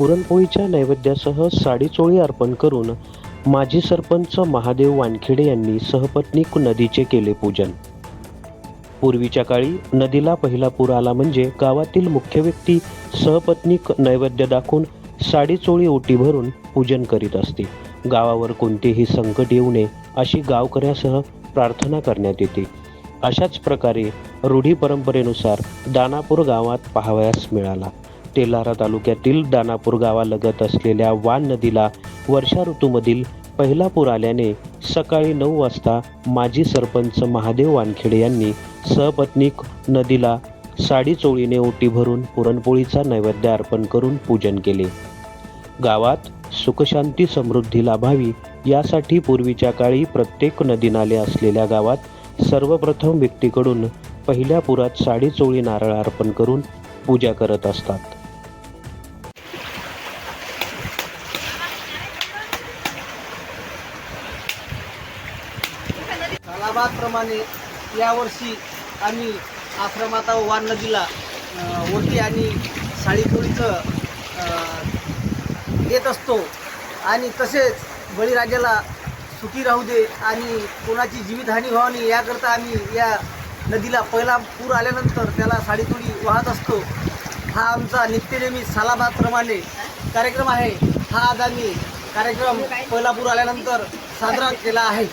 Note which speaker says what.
Speaker 1: पुरणपोळीच्या नैवेद्यासह साडीचोळी अर्पण करून माजी सरपंच महादेव वानखेडे यांनी सहपत्नीक नदीचे केले पूजन. पूर्वीच्या काळी नदीला पहिला पूर आला म्हणजे गावातील मुख्य व्यक्ती सहपत्नीक नैवेद्य दाखवून साडीचोळी ओटी भरून पूजन करीत असते. गावावर कोणतेही संकट येऊ नये अशी गावकऱ्यासह प्रार्थना करण्यात येते. अशाच प्रकारे रूढी परंपरेनुसार दानापूर गावात पाहावयास मिळाला. तेलारा तालुक्यातील दानापूर गावालगत असलेल्या वान नदीला वर्षा ऋतूमधील पहिला पूर आल्याने सकाळी नऊ वाजता माजी सरपंच महादेव वानखेडे यांनी सहपत्नीक नदीला साडी चोळीने ओटी भरून पुरणपोळीचा नैवेद्य अर्पण करून पूजन केले. गावात सुखशांती समृद्धी लाभावी यासाठी पूर्वीच्या काळी प्रत्येक नदी नाले असलेल्या गावात सर्वप्रथम व्यक्तीकडून पहिल्या पुरात साडी चोळी नारळ अर्पण करून पूजा करत असतात.
Speaker 2: सालाबादप्रमाणे यावर्षी आम्ही आश्रमाता वान नदीला ओटी आणि साळीपोळीचं येत देत असतो. आणि तसेच बळीराजाला सुखी राहू दे आणि कोणाची जीवितहानी व्हावी नाही याकरता आम्ही या नदीला पहिला पूर आल्यानंतर त्याला साडीतोडी वाहत असतो. हा आमचा नित्यनेहमी सालाबादप्रमाणे कार्यक्रम आहे. हा आज आम्ही कार्यक्रम पहिला पूर आल्यानंतर साजरा केला आहे.